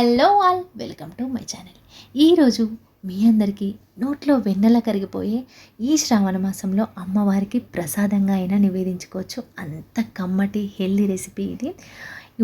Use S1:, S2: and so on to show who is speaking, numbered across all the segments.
S1: Hello all welcome to my channel ఈరోజు మీ అందరికీ నోట్లో వెన్నెల కరిగిపోయే ఈ శ్రావణ మాసంలో అమ్మవారికి ప్రసాదంగా అయినా నివేదించుకోవచ్చు. అంత కమ్మటి హెల్దీ రెసిపీ ఇది.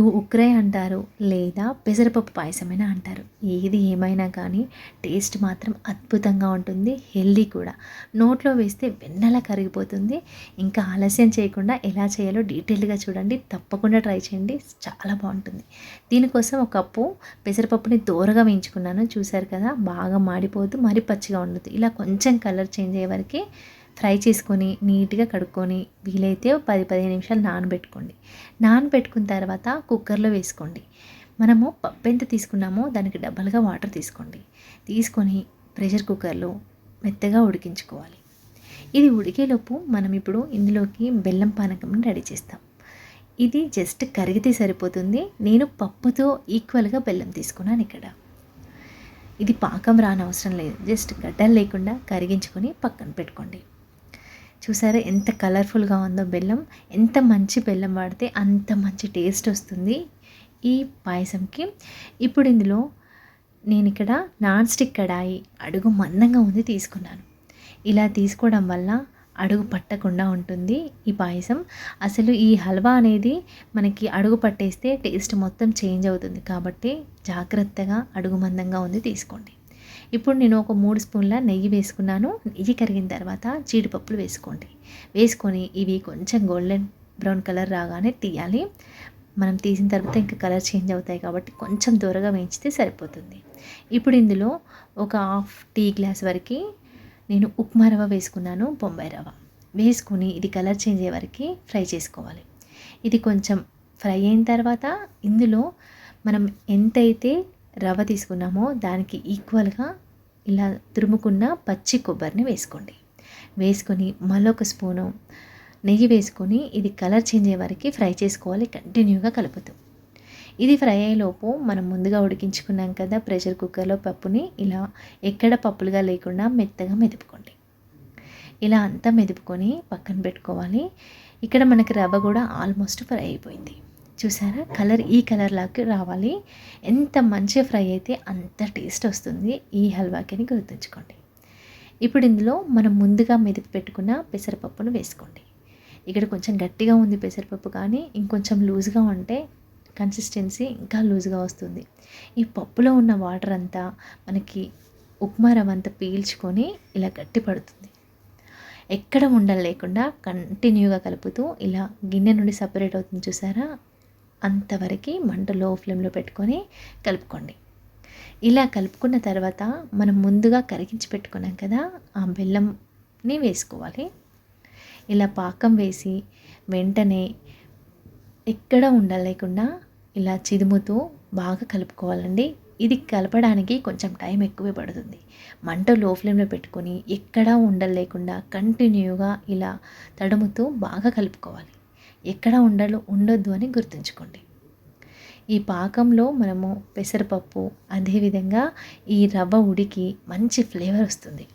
S1: ఉక్రై అంటారు లేదా పెసరపప్పు పాయసమైనా అంటారు. ఏది ఏమైనా కానీ టేస్ట్ మాత్రం అద్భుతంగా ఉంటుంది హెల్దీ కూడా. నోట్లో వేస్తే వెన్నెల కరిగిపోతుంది. ఇంకా ఆలస్యం చేయకుండా ఎలా చేయాలో డీటెయిల్గా చూడండి. తప్పకుండా ట్రై చేయండి. చాలా బాగుంటుంది. దీనికోసం ఒక కప్పు పెసరపప్పుని దూరగా వేయించుకున్నాను. చూసారు కదా బాగా మాడిపోతూ మరి పచ్చిగా ఉండదు. ఇలా కొంచెం కలర్ చేంజ్ అయ్యే వరకు ఫ్రై చేసుకొని నీట్గా కడుక్కొని వీలైతే పది పదిహేను నిమిషాలు నానబెట్టుకోండి. నానబెట్టుకున్న తర్వాత కుక్కర్లో వేసుకోండి. మనము పప్పు ఎంత తీసుకున్నామో దానికి డబల్గా వాటర్ తీసుకోండి. తీసుకొని ప్రెషర్ కుక్కర్లో మెత్తగా ఉడికించుకోవాలి. ఇది ఉడికేలోపు మనం ఇప్పుడు ఇందులోకి బెల్లం పానకం రెడీ చేస్తాం. ఇది జస్ట్ కరిగితే సరిపోతుంది. నేను పప్పుతో ఈక్వల్గా బెల్లం తీసుకున్నాను ఇక్కడ. ఇది పాకం రానవసరం లేదు. జస్ట్ గడ్డలు లేకుండా కరిగించుకొని పక్కన పెట్టుకోండి. చూసారా ఎంత కలర్ఫుల్గా ఉందో బెల్లం? ఎంత మంచి బెల్లం వాడితే అంత మంచి టేస్ట్ వస్తుంది ఈ పాయసంకి. ఇప్పుడు ఇందులో నేను ఇక్కడ నాన్ స్టిక్ కడాయి అడుగు మందంగా ఉంది తీసుకున్నాను. ఇలా తీసుకోవడం వల్ల అడుగు పట్టకుండా ఉంటుంది ఈ పాయసం. అసలు ఈ హల్వా అనేది మనకి అడుగు పట్టేస్తే టేస్ట్ మొత్తం చేంజ్ అవుతుంది కాబట్టి జాగ్రత్తగా అడుగు మందంగా ఉంది తీసుకోండి. ఇప్పుడు నేను ఒక మూడు స్పూన్ల నెయ్యి వేసుకున్నాను. నెయ్యి కరిగిన తర్వాత జీడిపప్పులు వేసుకోండి. వేసుకొని ఇవి కొంచెం గోల్డెన్ బ్రౌన్ కలర్ రాగానే తీయాలి. మనం తీసిన తర్వాత ఇంకా కలర్ చేంజ్ అవుతాయి కాబట్టి కొంచెం దూరగా వేయించితే సరిపోతుంది. ఇప్పుడు ఇందులో ఒక హాఫ్ టీ గ్లాస్ వరకు నేను ఉప్మా రవ్వ వేసుకున్నాను బొంబాయి రవ్వ. వేసుకుని ఇది కలర్ చేంజ్ అయ్యే వరకు ఫ్రై చేసుకోవాలి. ఇది కొంచెం ఫ్రై అయిన తర్వాత ఇందులో మనం ఎంతైతే రవ్వ తీసుకున్నామో దానికి ఈక్వల్గా ఇలా తురుముకున్న పచ్చి కొబ్బరిని వేసుకోండి. వేసుకొని మళ్ళొక స్పూను నెయ్యి వేసుకొని ఇది కలర్ చేంజ్ అయ్యే వరకు ఫ్రై చేసుకోవాలి కంటిన్యూగా కలుపుతూ ఇది ఫ్రై అయ్యేలోపు మనం ముందుగా ఉడికించుకున్నాం కదా ప్రెషర్ కుక్కర్లో పప్పుని ఇలా ఎక్కడ పప్పులుగా లేకుండా మెత్తగా మెదుపుకోండి. ఇలా అంతా మెదుపుకొని పక్కన పెట్టుకోవాలి. ఇక్కడ మనకి రవ్వ కూడా ఆల్మోస్ట్ ఫ్రై అయిపోయింది. చూసారా? కలర్ ఈ కలర్లోకి రావాలి. ఎంత మంచిగా ఫ్రై అయితే అంత టేస్ట్ వస్తుంది. ఈ హల్వాకిని గుర్తుంచుకోండి. ఇప్పుడు ఇందులో మనం ముందుగా మెదిపి పెట్టుకున్న పెసరపప్పును వేసుకోండి. ఇక్కడ కొంచెం గట్టిగా ఉంది పెసరపప్పు కానీ ఇంకొంచెం లూజ్గా ఉంటే కన్సిస్టెన్సీ ఇంకా లూజ్గా వస్తుంది. ఈ పప్పులో ఉన్న వాటర్ అంతా మనకి ఉప్మా రవ్వ అంతా పీల్చుకొని ఇలా గట్టి పడుతుంది. ఎక్కడ ఉండలు లేకుండా కంటిన్యూగా కలుపుతూ ఇలా గిన్నె నుండి సపరేట్ అవుతుంది చూసారా? అంతవరకు మంట లో ఫ్లేమ్లో పెట్టుకొని కలుపుకోండి. ఇలా కలుపుకున్న తర్వాత మనం ముందుగా కరిగించి పెట్టుకున్నాం కదా ఆ బెల్లంని వేసుకోవాలి. ఇలా పాకం వేసి వెంటనే ఎక్కడ ఉండలేకుండా ఇలా చిదుముతూ బాగా కలుపుకోవాలండి. ఇది కలపడానికి కొంచెం టైం ఎక్కువే పడుతుంది. మంట లో ఫ్లేమ్లో పెట్టుకొని ఎక్కడా ఉండలేకుండా కంటిన్యూగా ఇలా తడుముతూ బాగా కలుపుకోవాలి. ఎక్కడ ఉండలు ఉండొద్దు అని గుర్తుంచుకోండి. ఈ పాకంలో మనము పెసరపప్పు అదేవిధంగా ఈ రవ్వ ఉడికి మంచి ఫ్లేవర్ వస్తుంది.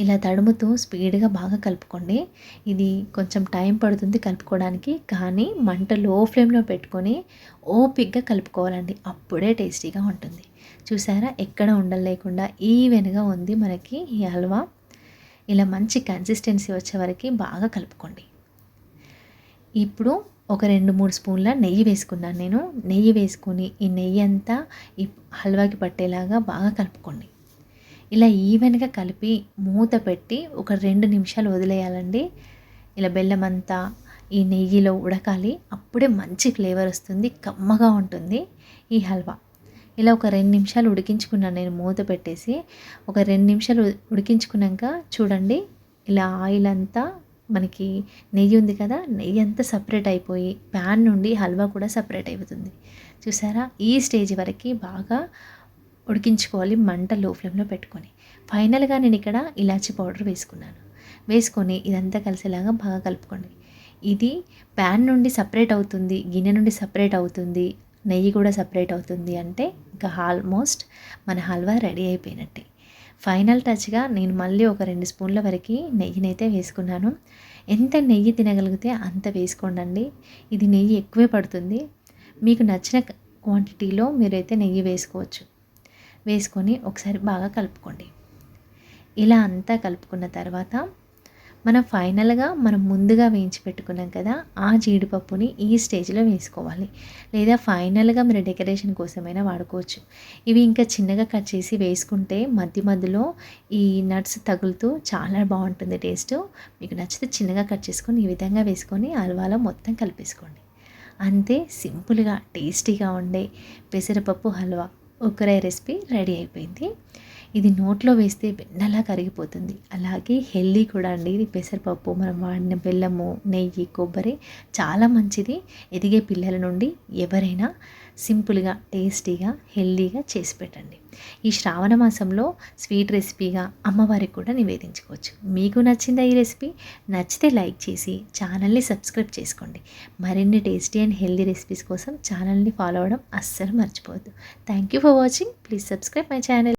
S1: ఇలా తడుముతూ స్పీడ్గా బాగా కలుపుకోండి. ఇది కొంచెం టైం పడుతుంది కలుపుకోవడానికి కానీ మంట లో ఫ్లేమ్లో పెట్టుకొని ఓపిక్గా కలుపుకోవాలండి. అప్పుడే టేస్టీగా ఉంటుంది. చూసారా? ఎక్కడ ఉండలేకుండా ఈవెన్గా ఉంది మనకి ఈ హల్వా. ఇలా మంచి కన్సిస్టెన్సీ వచ్చే వరకు బాగా కలుపుకోండి. ఇప్పుడు ఒక రెండు మూడు స్పూన్ల నెయ్యి వేసుకున్నాను నేను. నెయ్యి వేసుకొని ఈ నెయ్యి అంతా ఈ హల్వాకి పట్టేలాగా బాగా కలుపుకోండి. ఇలా ఈవెన్గా కలిపి మూత పెట్టి ఒక రెండు నిమిషాలు వదిలేయాలండి. ఇలా బెల్లం అంతా ఈ నెయ్యిలో ఉడకాలి. అప్పుడే మంచి ఫ్లేవర్ వస్తుంది కమ్మగా ఉంటుంది ఈ హల్వా. ఇలా ఒక రెండు నిమిషాలు ఉడికించుకున్నాను నేను మూత పెట్టేసి. ఒక రెండు నిమిషాలు ఉడికించుకున్నాక చూడండి ఇలా ఆయిల్ అంతా మనకి నెయ్యి ఉంది కదా నెయ్యి అంతా సపరేట్ అయిపోయి ప్యాన్ నుండి హల్వా కూడా సపరేట్ అయిపోతుంది. చూసారా? ఈ స్టేజ్ వరకు బాగా ఉడికించుకోవాలి మంట లో ఫ్లేమ్లో పెట్టుకొని. ఫైనల్గా నేను ఇక్కడ ఇలాచి పౌడర్ వేసుకున్నాను. వేసుకొని ఇదంతా కలిసేలాగా బాగా కలుపుకోండి. ఇది ప్యాన్ నుండి సపరేట్ అవుతుంది గిన్నె నుండి సపరేట్ అవుతుంది నెయ్యి కూడా సపరేట్ అవుతుంది అంటే ఇంకా ఆల్మోస్ట్ మన హల్వా రెడీ అయిపోయినట్టే. ఫైనల్ టచ్గా నేను మళ్ళీ ఒక రెండు స్పూన్ల వరకు నెయ్యినైతే వేసుకున్నాను. ఎంత నెయ్యి తినగలిగితే అంత వేసుకోండి ఇది నెయ్యి ఎక్కువే పడుతుంది. మీకు నచ్చిన క్వాంటిటీలో మీరైతే నెయ్యి వేసుకోవచ్చు. వేసుకొని ఒకసారి బాగా కలుపుకోండి. ఇలా అంతా కలుపుకున్న తర్వాత మనం ఫైనల్గా మనం ముందుగా వేయించి పెట్టుకున్నాం కదా ఆ జీడిపప్పుని ఈ స్టేజ్లో వేసుకోవాలి. లేదా ఫైనల్గా మీరు డెకరేషన్ కోసమైనా వాడుకోవచ్చు. ఇవి ఇంకా చిన్నగా కట్ చేసి వేసుకుంటే మధ్య మధ్యలో ఈ నట్స్ తగులుతూ చాలా బాగుంటుంది టేస్ట్. మీకు నచ్చితే చిన్నగా కట్ చేసుకొని ఈ విధంగా వేసుకొని హల్వాలో మొత్తం కలిపేసుకోండి. అంతే సింపుల్గా టేస్టీగా ఉండే పెసరపప్పు హల్వా. ఒకరే రెసిపీ రెడీ అయిపోయింది. ఇది నోట్లో వేస్తే వెన్నలా కరిగిపోతుంది. అలాగే హెల్దీ కూడా అండి. ఇది పెసరపప్పు మనం వాడిన బెల్లము నెయ్యి కొబ్బరి చాలా మంచిది. ఎదిగే పిల్లల నుండి ఎవరైనా సింపుల్గా టేస్టీగా హెల్దీగా చేసి పెట్టండి. ఈ శ్రావణ మాసంలో స్వీట్ రెసిపీగా అమ్మవారికి కూడా నివేదించుకోవచ్చు. మీకు నచ్చిందా ఈ రెసిపీ నచ్చితే లైక్ చేసి ఛానల్ని సబ్స్క్రైబ్ చేసుకోండి. మరిన్ని టేస్టీ అండ్ హెల్దీ రెసిపీస్ కోసం ఛానల్ని ఫాలో అవ్వడం అస్సలు మర్చిపోవద్దు. Thank you for watching. Please subscribe my channel.